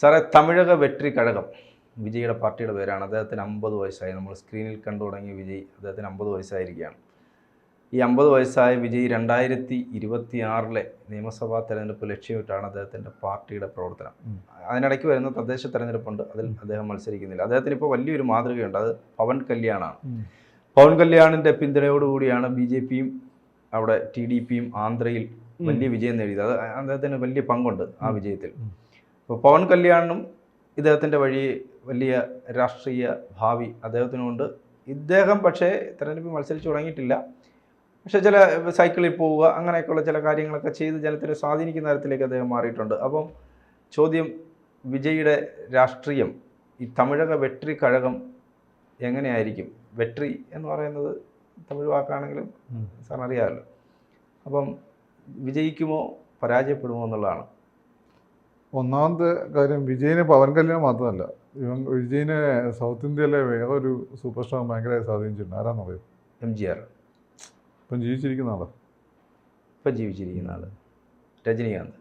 സാറേ തമിഴക വെട്രി കഴകം. വിജയുടെ പാർട്ടിയുടെ പേരാണ്. അദ്ദേഹത്തിന് അമ്പത് വയസ്സായി. നമ്മൾ സ്ക്രീനിൽ കണ്ടു തുടങ്ങിയ വിജയ് അദ്ദേഹത്തിന് അമ്പത് വയസ്സായിരിക്കുകയാണ്. ഈ അമ്പത് വയസ്സായ വിജയ് രണ്ടായിരത്തി ഇരുപത്തി ആറിലെ നിയമസഭാ തെരഞ്ഞെടുപ്പ് ലക്ഷ്യമിട്ടാണ് അദ്ദേഹത്തിന്റെ പാർട്ടിയുടെ പ്രവർത്തനം. അതിനിടയ്ക്ക് വരുന്ന തദ്ദേശ തെരഞ്ഞെടുപ്പുണ്ട്. അതിൽ അദ്ദേഹം മത്സരിക്കുന്നില്ല. അദ്ദേഹത്തിന് ഇപ്പോൾ വലിയൊരു മാതൃകയുണ്ട്. അത് പവൻ കല്യാണാണ്. പവൻ കല്യാണിന്റെ പിന്തുണയോടുകൂടിയാണ് ബി ജെ പിയും അവിടെ ടി ഡി പിയും ആന്ധ്രയിൽ വലിയ വിജയം നേടിയത്. അത് അദ്ദേഹത്തിന് വലിയ പങ്കുണ്ട് ആ വിജയത്തിൽ. അപ്പോൾ പവൻ കല്യാണും ഇദ്ദേഹത്തിന്റെ വഴി വലിയ രാഷ്ട്രീയ ഭാവി അദ്ദേഹത്തിനുണ്ട് ഇദ്ദേഹം പക്ഷേ തെരഞ്ഞെടുപ്പിൽ മത്സരിച്ച് തുടങ്ങിയിട്ടില്ല. പക്ഷേ ചില സൈക്കിളിൽ പോവുക അങ്ങനെയൊക്കെയുള്ള ചില കാര്യങ്ങളൊക്കെ ചെയ്ത് ജനത്തിനെ സ്വാധീനിക്കുന്ന തരത്തിലേക്ക് അദ്ദേഹം മാറിയിട്ടുണ്ട്. അപ്പം ചോദ്യം വിജയുടെ രാഷ്ട്രീയം ഈ തമിഴക വെട്രി കഴകം എങ്ങനെയായിരിക്കും? വെട്രി എന്ന് പറയുന്നത് തമിഴ് വാക്കാണെങ്കിലും സാറിനറിയാമല്ലോ സാറിന് അറിയാമല്ലോ. അപ്പം വിജയിക്കുമോ പരാജയപ്പെടുമോ എന്നുള്ളതാണ്. ഒന്നാമത്തെ കാര്യം വിജയന് പവൻ കല്യാണം മാത്രമല്ല. ഇവൻ വിജയിനെ സൗത്ത് ഇന്ത്യയിലെ വേറെ ഒരു സൂപ്പർ സ്റ്റാർ ഭയങ്കരമായി സ്വാധീനിച്ചിട്ടുണ്ട്. ആരാന്നറിയോ എം ജി ആർ. ഇപ്പം ജീവിച്ചിരിക്കുന്ന ആളാ. ഇപ്പം ജീവിച്ചിരിക്കുന്ന ആൾ രജനീകാന്ത്.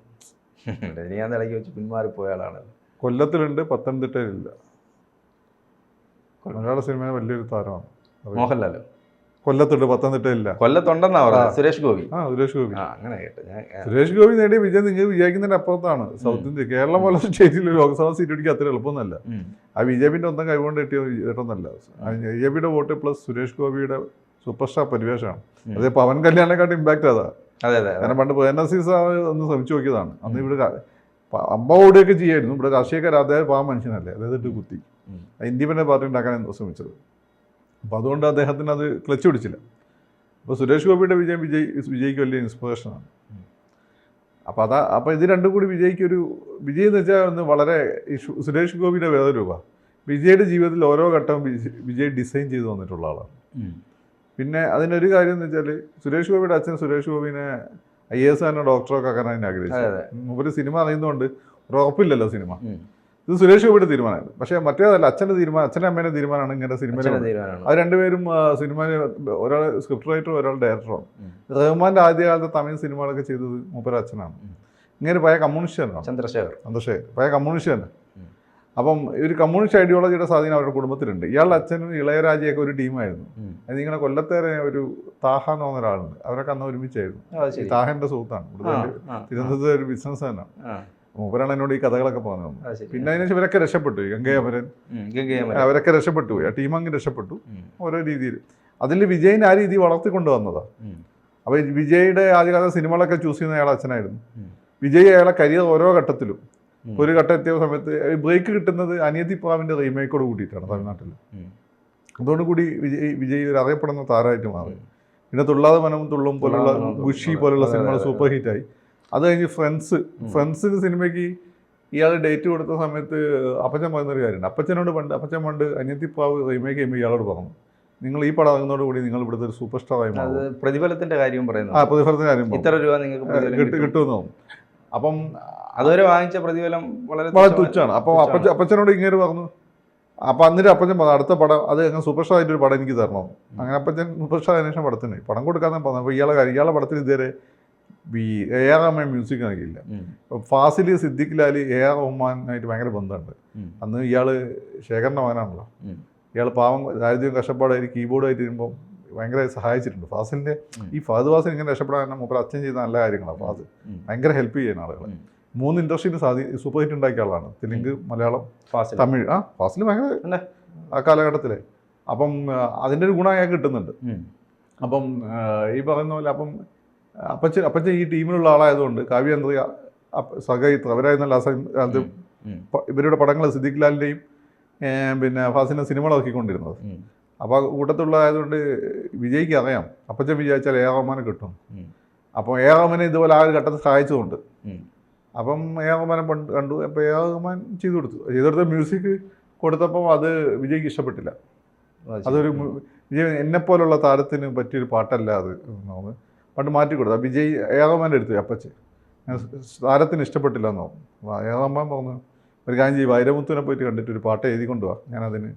രജനീകാന്ത് ഇടയ്ക്ക് വെച്ച് പിന്മാറിപ്പോയ ആളാണ് കൊല്ലത്തിലുണ്ട് പത്തനംതിട്ടയിലില്ല. മലയാള സിനിമയിലെ വലിയൊരു താരമാണ്? മോഹൻലാലോ. കൊല്ലത്തുണ്ട് പത്തനംതിട്ടയില്ല കൊല്ലത്തുണ്ടെന്നാ പറഞ്ഞത് സുരേഷ് ഗോപി. ആ സുരേഷ് ഗോപി. അങ്ങനെ കേട്ടോ സുരേഷ് ഗോപി നേടിയ വിജയം നിങ്ങൾ വിചാരിക്കുന്നതിന്റെ അപ്പുറത്താണ് സൗത്ത് ഇന്ത്യ. കേരളം പോലെ സ്റ്റേറ്റിൽ ലോക്സഭാ സീറ്റ് പിടിക്കുക അത്ര എളുപ്പമൊന്നല്ല ആ ബി ജെ പിന്റെ ഒന്നും കൈകൊണ്ട് കിട്ടിയ കിട്ടുന്നല്ല. ബി ജെ പിയുടെ വോട്ട് പ്ലസ് സുരേഷ് ഗോപിയുടെ സൂപ്പർ സ്റ്റാർ പരിവേഷമാണ്. അതെ പവൻ കല്യാണിനെക്കാട്ടും ഇമ്പാക്റ്റ് അതാ. കാരണം പണ്ട് പ്രേനസീസ് ഒന്ന് ശ്രമിച്ചു നോക്കിയതാണ്. അന്ന് ഇവിടെ അമ്പ ഓടുകയൊക്കെ ചെയ്യായിരുന്നു. ഇവിടെ രാഷ്ട്രീയക്കാർ അദ്ദേഹം പാവം മനുഷ്യനല്ലേ? അതായത് ഇട്ട് കുത്തി. ഇൻഡിപെൻഡന്റ് പാർട്ടി ഉണ്ടാക്കാൻ ശ്രമിച്ചത്. അപ്പോൾ അതുകൊണ്ട് അദ്ദേഹത്തിന് അത് ക്ലച്ച് പിടിച്ചില്ല. അപ്പോൾ സുരേഷ് ഗോപിയുടെ വിജയം വിജയ് വിജയ്ക്ക് വലിയ ഇൻസ്പിറേഷനാണ് അപ്പോൾ അതാ അപ്പോൾ ഇത് രണ്ടും കൂടി വിജയ്ക്ക് ഒരു വിജയ് എന്ന് വെച്ചാൽ ഒന്ന് വളരെ സുരേഷ് ഗോപിയുടെ വേറെ രൂപ. വിജയുടെ ജീവിതത്തിൽ ഓരോ ഘട്ടവും വിജയ് ഡിസൈൻ ചെയ്തു വന്നിട്ടുള്ള ആളാണ്. പിന്നെ അതിനൊരു കാര്യം എന്ന് വെച്ചാൽ സുരേഷ് ഗോപിയുടെ അച്ഛൻ സുരേഷ് ഗോപിനെ ഐ എസ് ആനോ ഡോക്ടറൊക്കെ ആക്കാനാണ് ആക്കാൻ ആഗ്രഹിച്ചത് അതെ മൂപ്പര് സിനിമ അറിയുന്നതുകൊണ്ട് ഒരു ഉറപ്പില്ലല്ലോ സിനിമ. ഇത് സുരേഷ് ഗോപിയുടെ തീരുമാനമായിരുന്നു. പക്ഷേ മറ്റേതല്ല അച്ഛന്റെ തീരുമാനം അച്ഛന്റെ അമ്മേന്റെ തീരുമാനമാണ് ഇങ്ങനെ സിനിമയിൽ അച്ഛന്റെ അത് രണ്ടുപേരും സിനിമയിൽ ഒരാൾ സ്ക്രിപ്റ്റ് റൈറ്ററും ഒരാൾ ഡയറക്ടറും. റഹ്മാന്റെ ആദ്യകാലത്തെ തമിഴ് സിനിമകളൊക്കെ ചെയ്തത് മൂപ്പര അച്ഛനാണ് ഇങ്ങനെ പഴയ കമ്മ്യൂണിസ്റ്റ് തന്നെ ചന്ദ്രശേഖർ. ചന്ദ്രശേഖർ. പഴയ കമ്മ്യൂണിസ്റ്റ് തന്നെ. അപ്പം ഒരു കമ്മ്യൂണിസ്റ്റ് ഐഡിയോളജിയുടെ സ്വാധീനം അവരുടെ കുടുംബത്തിലുണ്ട്. ഇയാളുടെ അച്ഛനും ഇളയരാജയൊക്കെ ഒരു ടീമായിരുന്നു. അത് നിങ്ങളുടെ കൊല്ലത്തേറെ ഒരു താഹ എന്ന് പറഞ്ഞ ഒരാളുണ്ട്. അവരൊക്കെ അന്ന് ഒരുമിച്ചായിരുന്നു. താഹന്റെ സുഹൃത്താണ്. തിരുവനന്തപുരത്തെ ഒരു ബിസിനസ് തന്നെ മൂപ്പരാണ് എന്നോട് ഈ കഥകളൊക്കെ പറഞ്ഞു പിന്നെ അതിനുശേഷം ഇവരൊക്കെ രക്ഷപ്പെട്ടു. ഗംഗേ ഗംഗയമരൻ. അവരൊക്കെ രക്ഷപ്പെട്ടു പോയി. ആ ടീം അങ്ങ് രക്ഷപ്പെട്ടു. ഓരോ രീതിയിൽ. അതിൽ വിജയൻ ആ രീതി വളർത്തിക്കൊണ്ട് വന്നതാ. അപ്പൊ അപ്പോൾ വിജയുടെ ആദ്യകാല സിനിമകളൊക്കെ ചൂസ് ചെയ്യുന്ന അയാൾ അച്ഛനായിരുന്നു. വിജയ് അയാളെ കരിയർ ഓരോ ഘട്ടത്തിലും. ഒരു ഘട്ടം എത്തിയ സമയത്ത് ബ്രേക്ക് കിട്ടുന്നത് അനിയത്തി പ്രാവിന്റെ റീമേക്കോട് കൂടിയിട്ടാണ് തമിഴ്നാട്ടിൽ. അതോടുകൂടി കൂടി വിജയ് വിജയ് ഒരു അറിയപ്പെടുന്ന താരമായിട്ട് മാറി. പിന്നെ തുള്ളാതെ മനവും തുള്ളും പോലുള്ള ഗുഷി പോലുള്ള സിനിമകൾ സൂപ്പർ ഹിറ്റായി അത് കഴിഞ്ഞ് ഫ്രണ്ട്സ്. ഫ്രണ്ട്സിന് സിനിമയ്ക്ക് ഇയാൾ ഡേറ്റ് കൊടുത്ത സമയത്ത് അപ്പച്ചൻ പറയുന്നൊരു കാര്യമുണ്ട്. അപ്പച്ചനോട് പണ്ട് അപ്പച്ചൻ പണ്ട് അനിയത്തിപ്പാവ് റീമേക്ക് ചെയ്യുമ്പോൾ ഇയാളോട് പറഞ്ഞു നിങ്ങൾ ഈ പടം ഇറങ്ങുന്നതോടുകൂടി നിങ്ങൾ ഇവിടുത്തെ ഒരു സൂപ്പർ സ്റ്റാർ ആയി മാറും. പ്രതിഫലത്തിന്റെ കാര്യം ആ പ്രതിഫലത്തിന്റെ പ്രതിഫലത്തിന് കാര്യം ഇത്ര രൂപ നിങ്ങൾക്ക്. കിട്ടുമെന്ന് അപ്പം അതുവരെ വാങ്ങിച്ച പ്രതിഫലം വളരെ വളരെ തുച്ഛാണ് അപ്പോൾ അപ്പച്ച അപ്പച്ചനോട് ഇങ്ങനെ പറഞ്ഞു അപ്പം അന്നിട്ട് അപ്പച്ചൻ പറഞ്ഞു അടുത്ത പടം അത് അങ്ങനെ സൂപ്പർ സ്റ്റാർ ആയിട്ട് ഒരു പടം എനിക്ക് തരണം. അങ്ങനെ അപ്പച്ചൻ സൂപ്പർ സ്റ്റാർ അന്വേഷണം പടത്തിന് പടം കൊടുക്കാന്ന് പറഞ്ഞു അപ്പോൾ ഇയാളെ കാര്യം ഇയാളെ പടത്തിൽ ഇതുവരെ ഈ എ ആർ റഹ്മാൻ മ്യൂസിക് നൽകിയില്ല ഫാസിൽ സിദ്ദിഖ് ലാൽ എ ആർ റഹ്മാനായിട്ട് ഭയങ്കര ബന്ധമുണ്ട്. അന്ന് ഇയാൾ ശേഖരന്റെ മകനാണല്ലോ. ഇയാൾ ഇയാൾ പാവം ദാരിദ്ര്യം കഷ്ടപ്പാടായിട്ട് കീബോർഡായിട്ട് വരുമ്പോൾ ഭയങ്കര സഹായിച്ചിട്ടുണ്ട്. ഫാസിലിന്റെ ഈ ഫഹദ് ഫാസിൽ ഇങ്ങനെ രക്ഷപ്പെടാൻ മൂപ്പർ അച്ഛൻ ചെയ്ത നല്ല കാര്യങ്ങളാണ് ഉം. ഭയങ്കര ഹെൽപ്പ് ചെയ്യുന്ന ആളുകൾ മൂന്ന് ഇൻഡസ്ട്രിയിൽ സാധി സൂപ്പർ ഹിറ്റ് ഉണ്ടാക്കിയ ആളാണ്. തെലുങ്ക് മലയാളം. തമിഴ്. ആ ഫാസിൽ ഭയങ്കര? ആ കാലഘട്ടത്തിലെ. അപ്പം അതിന്റെ അതിന്റെ ഒരു ഗുണം അയാൾക്ക് കിട്ടുന്നുണ്ട്. അപ്പം ഈ പറയുന്ന പോലെ അപ്പം അപ്പച്ചൻ അപ്പച്ചൻ ഈ ടീമിലുള്ള ആളായതുകൊണ്ട് കാവ്യാന്ത്രി സഹയിത്ര അവരായിരുന്നല്ല ആ സമയം അത് ഇവരുടെ പടങ്ങൾ സിദ്ദിഖ് ലാലിന്റെയും പിന്നെ ഫാസിന്റെ സിനിമകളൊക്കെ ഇറക്കിക്കൊണ്ടിരുന്നത് ഉം, അപ്പോൾ ആ കൂട്ടത്തിലുള്ള ആയതുകൊണ്ട് വിജയ്ക്ക് അറിയാം. അപ്പച്ചൻ വിചാരിച്ചാൽ എ റഹ്മാനെ കിട്ടും. അപ്പോൾ എ റഹ്മാനെ ഇതുപോലെ ആ ഒരു ഘട്ടത്തിൽ സഹായിച്ചതുകൊണ്ട് അപ്പം എ റഹ്മാനെ പണ്ട് കണ്ടു. അപ്പോൾ എ റഹ്മാൻ ചെയ്തു കൊടുത്തു. ചെയ്തു കൊടുത്ത മ്യൂസിക് കൊടുത്തപ്പോൾ അത് വിജയ്ക്ക് ഇഷ്ടപ്പെട്ടില്ല. അതൊരു വിജയ് എന്നെപ്പോലുള്ള താരത്തിന് പറ്റിയൊരു പാട്ടല്ല അത് എന്ന് പണ്ട് മാറ്റി കൊടുത്തു. വിജയ് റഹ്മാന്റെ എടുത്തു അപ്പച്ച് താരത്തിന് ഇഷ്ടപ്പെട്ടില്ല എന്ന് ആർ പറഞ്ഞു ഒരു കാര്യം ചെയ്യും വൈരമുത്തുവിനെ പോയിട്ട് കണ്ടിട്ട് ഒരു പാട്ട് എഴുതി കൊണ്ടുപോവാ ഞാനതിന്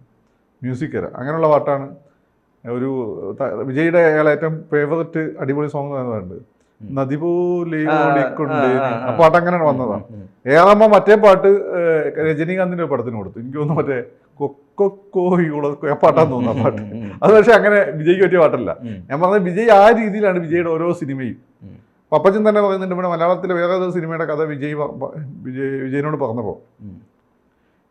മ്യൂസിക് തരാം. അങ്ങനെയുള്ള പാട്ടാണ്. ഒരു വിജയുടെ അയാൾ ഏറ്റവും ഫേവററ്റ് അടിപൊളി സോങ് എന്ന് പറയുന്നത്. നദി പോലെ ആ, ഓടിക്കൊണ്ട് പാട്ട് അങ്ങനെയാണ് വന്നതാണ് ഏതാകുമ്പോ മറ്റേ പാട്ട് രജനീകാന്തിന്റെ പടത്തിന് കൊടുത്തു. എനിക്ക് തോന്നുന്നു മറ്റേ കൊക്കോയുള്ള പാട്ടാന്ന് തോന്നുന്നു ആ പാട്ട്. അത് പക്ഷെ അങ്ങനെ വിജയ്ക്ക് പറ്റിയ പാട്ടല്ല. ഞാൻ പറഞ്ഞത് വിജയ് ആ രീതിയിലാണ് വിജയുടെ ഓരോ സിനിമയും. പപ്പച്ചൻ തന്നെ പറയുന്നുണ്ട് ഇവിടെ മലയാളത്തിലെ വേറെ ഏതൊരു സിനിമയുടെ കഥ വിജയ് വിജയ് വിജയനോട് പറഞ്ഞപ്പോൾ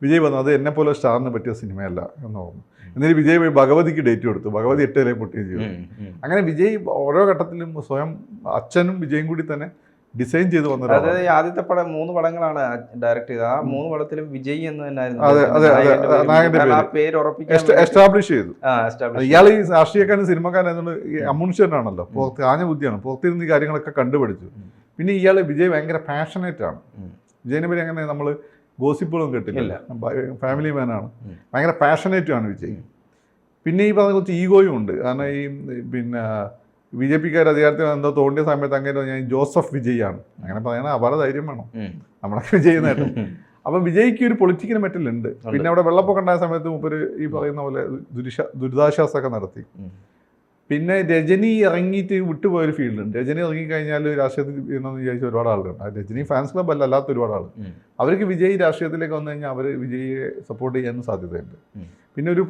വിജയ് പറഞ്ഞു അത് എന്നെ പോലെ സ്റ്റാറിന് പറ്റിയ സിനിമയല്ല എന്ന് പറഞ്ഞു. എന്നിട്ട് വിജയ് പോയി ഭഗവതിക്ക് ഡേറ്റ് കൊടുത്തു. ഭഗവതി എട്ടിലേക്ക് പൊട്ടുകയും ചെയ്തു. അങ്ങനെ വിജയ് ഓരോ ഘട്ടത്തിലും സ്വയം അച്ഛനും വിജയും കൂടി തന്നെ ഡിസൈൻ ചെയ്തു വന്ന അതായത് ആദ്യത്തെ പടം മൂന്ന് പടങ്ങളാണ് ഡയറക്ട് ചെയ്തത്. ആ മൂന്ന് പടത്തിലും വിജയ് എന്ന് തന്നെയായിരുന്നു പേര്. പേര്. പേര് എസ്റ്റാബ്ലിഷ് ചെയ്തു. ഇയാൾ ഈ രാഷ്ട്രീയക്കാരൻ സിനിമക്കാരൻ എന്നുള്ളത് ഈ പുറത്ത് ആഞ്ഞ ബുദ്ധിയാണ്. പുറത്തിരുന്ന് ഈ കാര്യങ്ങളൊക്കെ കണ്ടുപിടിച്ചു. പിന്നെ ഇയാൾ വിജയ് ഭയങ്കര പാഷനേറ്റ് ആണ്. വിജയനെ പറ്റി അങ്ങനെ നമ്മൾ ഗോസിപ്പുകളും കേട്ടില്ല ഫാമിലി മാനാണ് ആണ്. ഭയങ്കര പാഷനേറ്റും ആണ് വിജയ്. പിന്നെ ഈ പറഞ്ഞ കുറച്ച് ഈഗോയും ഉണ്ട്. കാരണം ഈ പിന്നെ ബി ജെ പിക്കാർ അധികാരത്തിൽ എന്തോ തോണ്ടിയ സമയത്ത് അങ്ങനെ ഞാൻ ജോസഫ് വിജയ് ആണ് അങ്ങനെ പറയണ അപാര ധൈര്യം വേണം. നമ്മളൊക്കെ വിജയ് നേട്ടം അപ്പം വിജയ്ക്ക് ഒരു പൊളിറ്റിക്കൽ മെറ്റലുണ്ട് പിന്നെ അവിടെ വെള്ളപ്പൊക്കം ഉണ്ടായ സമയത്ത് മുപ്പൊരു ഈ പറയുന്ന പോലെ ദുരിശ ദുരിതാശ്വാസമൊക്കെ നടത്തി. പിന്നെ രജനി ഇറങ്ങിയിട്ട് വിട്ടുപോയ വിട്ടുപോയൊരു ഫീൽഡുണ്ട്. രജനി ഇറങ്ങിക്കഴിഞ്ഞാൽ രാഷ്ട്രീയത്തിൽ എന്ന് വിചാരിച്ച ഒരുപാട് ആളുകളുണ്ട്. ആ രജനി ഫാൻസ് ക്ലബ് അല്ല അല്ലാത്ത ഒരുപാട് ആൾ. അവർക്ക് വിജയ് രാഷ്ട്രീയത്തിലേക്ക് വന്നു കഴിഞ്ഞാൽ അവർ വിജയിയെ സപ്പോർട്ട് ചെയ്യാനും സാധ്യതയുണ്ട്. പിന്നെ ഒരു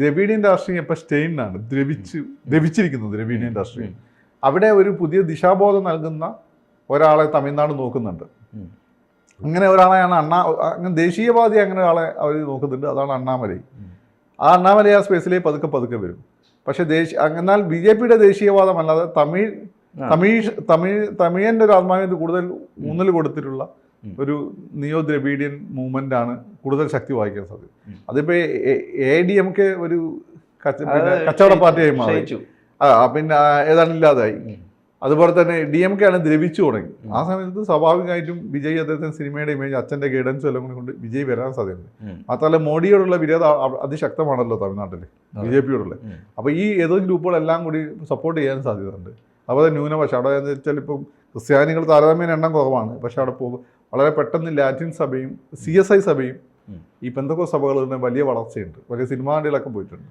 ദ്രവീഡിയൻ രാഷ്ട്രീയം ഇപ്പം സ്റ്റെയിനാണ് ദ്രവിച്ച് ദ്രവിച്ചിരിക്കുന്നത് ദ്രവീഡിയൻ രാഷ്ട്രീയം. അവിടെ ഒരു പുതിയ ദിശാബോധം നൽകുന്ന ഒരാളെ തമിഴ്നാട് നോക്കുന്നുണ്ട്. അങ്ങനെ ഒരാളെയാണ് അണ്ണാ അങ്ങനെ ദേശീയവാദി അങ്ങനെ ഒരാളെ അവർ നോക്കുന്നുണ്ട്. അതാണ് അണ്ണാമലൈ. ആ അണ്ണാമലൈ ആ സ്പേസിലേക്ക് പതുക്കെ പതുക്കെ വരും. പക്ഷേ ദേശീയ എന്നാൽ ബി ജെ പിയുടെ ദേശീയവാദം അല്ലാതെ തമിഴ് തമിഴ് തമിഴ് തമിഴന്റെ ഒരു ആത്മാവിന് കൂടുതൽ ഊന്നൽ കൊടുത്തിട്ടുള്ള. ഒരു നിയോ ദ്രവീഡിയൻ മൂവ്മെന്റ് ആണ് കൂടുതൽ ശക്തി വായിക്കാൻ സാധ്യത. അതിപ്പോ എ ഡി എം കെ ഒരു കച്ചവട. പാർട്ടിയായി മാറി. ആ പിന്നെ ഏതാണ്ട് ഇല്ലാതായി. അതുപോലെ തന്നെ ഡി എം കെ ആണ് ദ്രവിച്ചു തുടങ്ങി. ആ സമയത്ത് സ്വാഭാവികമായിട്ടും വിജയ് അദ്ദേഹത്തിന് സിനിമയുടെ ഇമേജ് അച്ഛന്റെ ഗൈഡൻസ് എല്ലാം കൂടി കൊണ്ട് വിജയ് വരാൻ സാധ്യതയുണ്ട്. മാത്രമല്ല മോഡിയോടുള്ള വിരോധം അതിശക്തമാണല്ലോ തമിഴ്നാട്ടിൽ ബി ജെ പിയോടുള്ള. അപ്പൊ അപ്പോൾ ഈ ഏതോ ഗ്രൂപ്പുകളെല്ലാം കൂടി സപ്പോർട്ട് ചെയ്യാൻ സാധ്യതയുണ്ട്. അതുപോലെ ന്യൂനപക്ഷം അവിടെ എന്ന് വെച്ചാൽ ഇപ്പം ക്രിസ്ത്യാനികൾ താരതമ്യേന എണ്ണം കുറവാണ്. പക്ഷെ അവിടെ പോകും വളരെ പെട്ടെന്ന് ലാറ്റിൻ സഭയും സി എസ് ഐ സഭയും ഈ പെന്തക്കോ സഭകളുടെ വലിയ വളർച്ചയുണ്ട്. വലിയ സിനിമാണ്ടികളൊക്കെ പോയിട്ടുണ്ട്.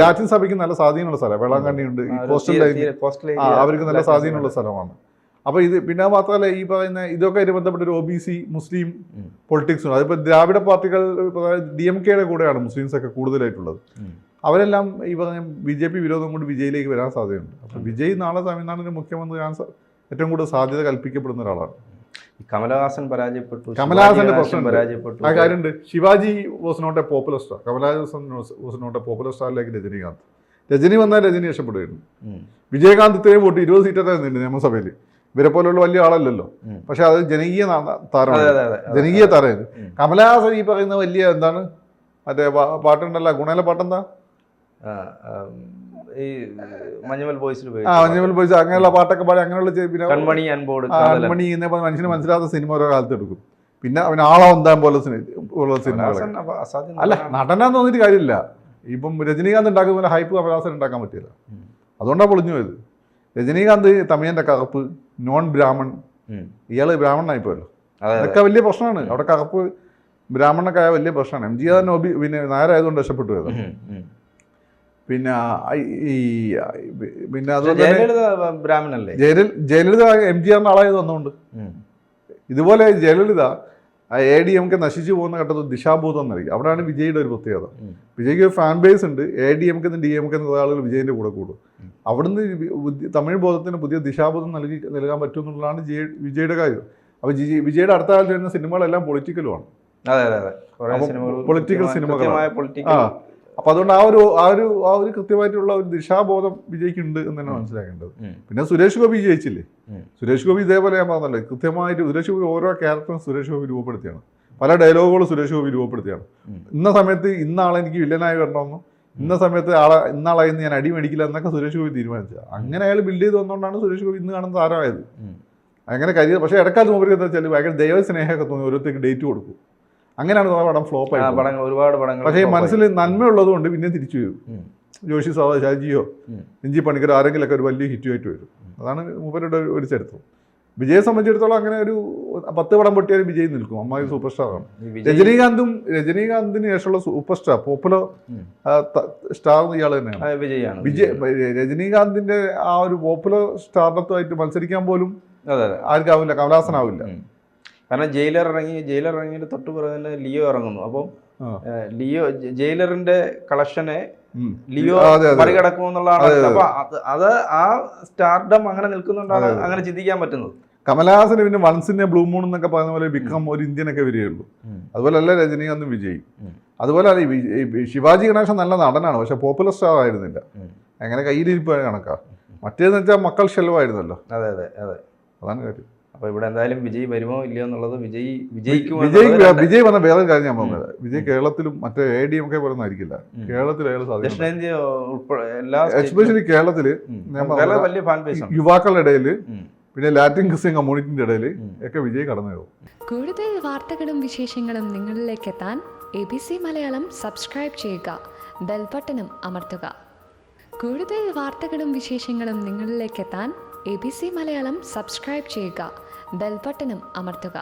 ലാറ്റിൻ സഭയ്ക്ക് നല്ല സ്വാധീനമുള്ള സ്ഥലം. വേളാങ്കണ്ണിയുണ്ട്. ഈ കോസ്റ്റൽ ലൈൻ അവർക്ക് നല്ല സ്വാധീനമുള്ള സ്ഥലമാണ്. അപ്പോൾ ഇത് പിന്നെ മാത്രമല്ല ഈ പറയുന്ന ഇതൊക്കെ അതിന് ബന്ധപ്പെട്ട ഒരു O B C Muslim politics അതിപ്പോൾ ദ്രാവിഡ പാർട്ടികൾ ഡി എം കെയുടെ കൂടെയാണ് മുസ്ലിംസ് ഒക്കെ കൂടുതലായിട്ടുള്ളത്. അവരെല്ലാം ഈ പറഞ്ഞ ബി ജെ പി വിരോധം കൊണ്ട് വിജയിലേക്ക് വരാൻ സാധ്യതയുണ്ട്. അപ്പോൾ വിജയ് നാളെ തമിഴ്നാടിന് മുഖ്യമന്ത്രി ആകാൻ സ- ഏറ്റവും കൂടുതൽ സാധ്യത കൽപ്പിക്കപ്പെടുന്ന ഒരാളാണ്. കമലഹാസൻ പരാജയപ്പെട്ടു കമലഹാസന്റെ പ്രശ്നം പരാജയപ്പെട്ടു. ആ കാര്യമുണ്ട്. Shivaji was not a popular star Kamalahasan was not a popular സ്റ്റാറിലേക്ക് Rajinikanth. Rajini വന്നാൽ രജനി രക്ഷപ്പെടുകയായിരുന്നു. വിജയകാന്ത് ഇത്രയും വോട്ട് ഇരുപത് സീറ്റൊക്കെ നിന്നു നിയമസഭയിൽ ഇവരെ പോലുള്ള വലിയ ആളല്ലല്ലോ. പക്ഷെ അത് ജനകീയ താരമാണ്. ജനകീയ താരമായിരുന്നു കമലഹാസൻ ഈ പറയുന്ന വലിയ എന്താണ്? മറ്റേ പാട്ടുണ്ടല്ല. ഗുണയിലെ പാട്ടെന്താ? ഈ മഞ്ഞമൽ ബോയ്സിൽ ആ മഞ്ഞമൽ ബോയ്സ് അങ്ങനെയുള്ള പാട്ടൊക്കെ പാടി അങ്ങനെയുള്ള പിന്നെ കൺമണി അൻപോട് കൺമണി എന്നെ മനുഷ്യന് മനസ്സിലാത്ത സിനിമ ഓരോ കാലത്ത് എടുക്കും. പിന്നെ അവൻ ആളെ ഒന്നാൻ പോലെ സിനിമ ഉള്ള സിനിമകൾ അസാധ്യം അല്ല. നടനാന്ന് തോന്നിയിട്ട് കാര്യമില്ല. ഇപ്പം രജനീകാന്ത് ഉണ്ടാക്കുന്ന പോലെ ഹൈപ്പ് കമലഹാസൻ ഉണ്ടാക്കാൻ പറ്റില്ല. അതുകൊണ്ടാണ് പൊളിഞ്ഞു പോയത്. രജനീകാന്ത് തമിഴന്റെ കറുപ്പ് നോൺ ബ്രാഹ്മൺ. ഇയാൾ ഇയാൾ ബ്രാഹ്മണനായി പോയല്ലോ അതെ അതെ. അതൊക്കെ വലിയ പ്രശ്നമാണ്. അവിടെ കറുപ്പ് ബ്രാഹ്മണൊക്കെ ആയ വലിയ പ്രശ്നമാണ്. എം ജി ആർ നോബി പിന്നെ നായരായതുകൊണ്ട് രക്ഷപ്പെട്ടു പോയത്. പിന്നെ ഈ പിന്നെ അതുപോലെ ബ്രാഹ്മണല്ലേ? ജയലൽ ജയലളിത എം ജി ആറിന് ആളായത് വന്നുകൊണ്ട്. ഇതുപോലെ Jayalalitha A D M K നശിച്ചു പോകുന്ന ഘട്ടത്തിൽ ദിശാബോധം നൽകി അവിടെയാണ് വിജയുടെ ഒരു പ്രത്യേകത. വിജയ്ക്ക് ഒരു ഫാൻ ബേസ് ഉണ്ട്. A D M K D M K എന്ന ആളുകൾ വിജയന്റെ കൂടെ കൂടും. അവിടുന്ന് തമിഴ് ബോധത്തിന് പുതിയ ദിശാബോധം നൽകി നൽകാൻ പറ്റും എന്നുള്ളതാണ് ജയ വിജയുടെ കാര്യം. അപ്പോൾ ജി വിജയുടെ അടുത്ത കാലത്ത് വരുന്ന സിനിമകളെല്ലാം പൊളിറ്റിക്കലുമാണ് അതെ അതെ അതെ. പൊളിറ്റിക്കൽ സിനിമകൾ. പൊളിറ്റിക്കൽ അപ്പോൾ അതുകൊണ്ട് ആ ഒരു ആ ഒരു ആ ഒരു കൃത്യമായിട്ടുള്ള ഒരു ദിശാബോധം വിജയ്ക്ക് ഉണ്ട് എന്ന് തന്നെ മനസ്സിലാക്കേണ്ടത്. പിന്നെ സുരേഷ് ഗോപി ജയിച്ചില്ലേ സുരേഷ് ഗോപി ഇതേപോലെ ഞാൻ പറഞ്ഞല്ലോ കൃത്യമായിട്ട് സുരേഷ് ഗോപി ഓരോ ക്യാരക്ടറും സുരേഷ് ഗോപി രൂപപ്പെടുത്തിയാണ്. പല ഡയലോഗുകളും സുരേഷ് ഗോപി രൂപപ്പെടുത്തിയാണ്. ഇന്ന സമയത്ത് ഇന്നാളെനിക്ക് എനിക്ക് വില്ലനായി വരണമെന്നും ഇന്ന സമയത്ത് ആളെ ഇന്നാളായി ഞാൻ അടി മേടിക്കില്ല എന്നൊക്കെ സുരേഷ് ഗോപി തീരുമാനിച്ചത്. അങ്ങനെ അയാൾ ബിൽഡ് ചെയ്ത് വന്നുകൊണ്ടാണ് സുരേഷ് ഗോപി ഇന്ന് കാണുന്ന താരമായത്. അങ്ങനെ കരിയർ പക്ഷേ ഇടക്കാലത്ത് മുമ്പ് എന്താ വെച്ചാൽ ഭയങ്കര ദൈവ സ്നേഹമൊക്കെ തോന്നി ഓരോരുത്തർക്ക് ഡേറ്റ് കൊടുക്കും. അങ്ങനെയാണ് പടം ഫ്ലോപ്പ് ആയി പടങ്ങൾ ഒരുപാട് പടങ്ങൾ പക്ഷേ. മനസ്സിൽ നന്മയുള്ളത് കൊണ്ട് പിന്നെ തിരിച്ചു വരും. ജോഷി സാദ ഷാജിയോ. രഞ്ജി പണിക്കർ ആരെങ്കിലൊക്കെ ഒരു വലിയ ഹിറ്റുമായിട്ട് വരും. അതാണ് മൂപ്പരുടെ ഒരു- ചരിത്രം. വിജയെ സംബന്ധിച്ചിടത്തോളം അങ്ങനെ ഒരു പത്ത് പടം പൊട്ടിയാലും വിജയ് നിൽക്കും. അമ്മായി സൂപ്പർ സ്റ്റാറാണ് രജനീകാന്തും രജനീകാന്തിന് ശേഷമുള്ള സൂപ്പർ സ്റ്റാർ പോപ്പുലർ സ്റ്റാർ ഇയാൾ തന്നെയാണ്. വിജയാണ് വിജയ് രജനീകാന്തിന്റെ ആ ഒരു പോപ്പുലർ സ്റ്റാർഡത്തുമായിട്ട് മത്സരിക്കാൻ പോലും ആർക്കാവില്ല. കമലഹാസനാവില്ല. കാരണം ജയിലർ ഇറങ്ങി ജയിലർ ഇറങ്ങിയിട്ട് തൊട്ട് പുറകെ തന്നെ ലിയോ ഇറങ്ങുന്നു. അപ്പം ലിയോ ജയിലറിന്റെ കളക്ഷനെ ലിയോ. മറികടക്കുമെന്നുള്ളതാണ് അപ്പൊ അത്. ആ സ്റ്റാർഡം അങ്ങനെ നിൽക്കുന്നുണ്ടാണ്. അങ്ങനെ ചിന്തിക്കാൻ പറ്റുന്നത്. കമലഹാസന് പിന്നെ വൺസിന്റെ ബ്ലൂ മൂൺ എന്നൊക്കെ പറയുന്ന പോലെ വിക്രം ഒരു ഇന്ത്യനൊക്കെ വരികയുള്ളൂ. അതുപോലെ അല്ല രജനീകാന്തും വിജയും. അതുപോലെ അല്ല ശിവാജി ഗണേശൻ നല്ല നടനാണ് പക്ഷെ പോപ്പുലർ സ്റ്റാർ ആയിരുന്നില്ല. എങ്ങനെ അങ്ങനെ കയ്യിലിരിപ്പ് കണക്കാ. മറ്റേന്ന് വെച്ചാൽ മക്കൾ ഷെലവായിരുന്നല്ലോ അതെ അതെ അതെ. അതാണ് കാര്യം. അപ്പൊ ഇവിടെ എന്തായാലും വിജയ് വരുമോ ഇല്ലയോ എന്നുള്ളത് വിജയ് വിജയിക്കുമോ വിജയ് വിജയ് വന്ന വേറെ കാര്യം ഞാൻ പറഞ്ഞത് വിജയ് കേരളത്തിലും മറ്റേ എ ഡി എം ഒക്കെ പറയുന്നതായിരിക്കില്ല. കേരളത്തിൽ അയാൾ ദക്ഷിണേന്ത്യ ഉൾപ്പെടെ എല്ലാ എസ്പെഷ്യലി കേരളത്തിൽ ഞാൻ വലിയ ഫാൻ ബേസ് യുവാക്കളുടെ ഇടയിൽ പിന്നെ ലാറ്റിൻ ക്രിസ്ത്യൻ കമ്മ്യൂണിറ്റിന്റെ ഇടയിൽ ഒക്കെ വിജയ് കടന്നു പോകും കൂടുതൽ വാർത്തകളും വിശേഷങ്ങളും നിങ്ങളിലേക്ക് എത്താൻ A B C Malayalam subscribe ചെയ്യുക. ബെൽബട്ടനും അമർത്തുക. കൂടുതൽ വാർത്തകളും വിശേഷങ്ങളും നിങ്ങളിലേക്ക് എത്താൻ A B C Malayalam subscribe ചെയ്യുക. ബെൽബട്ടനും അമർത്തുക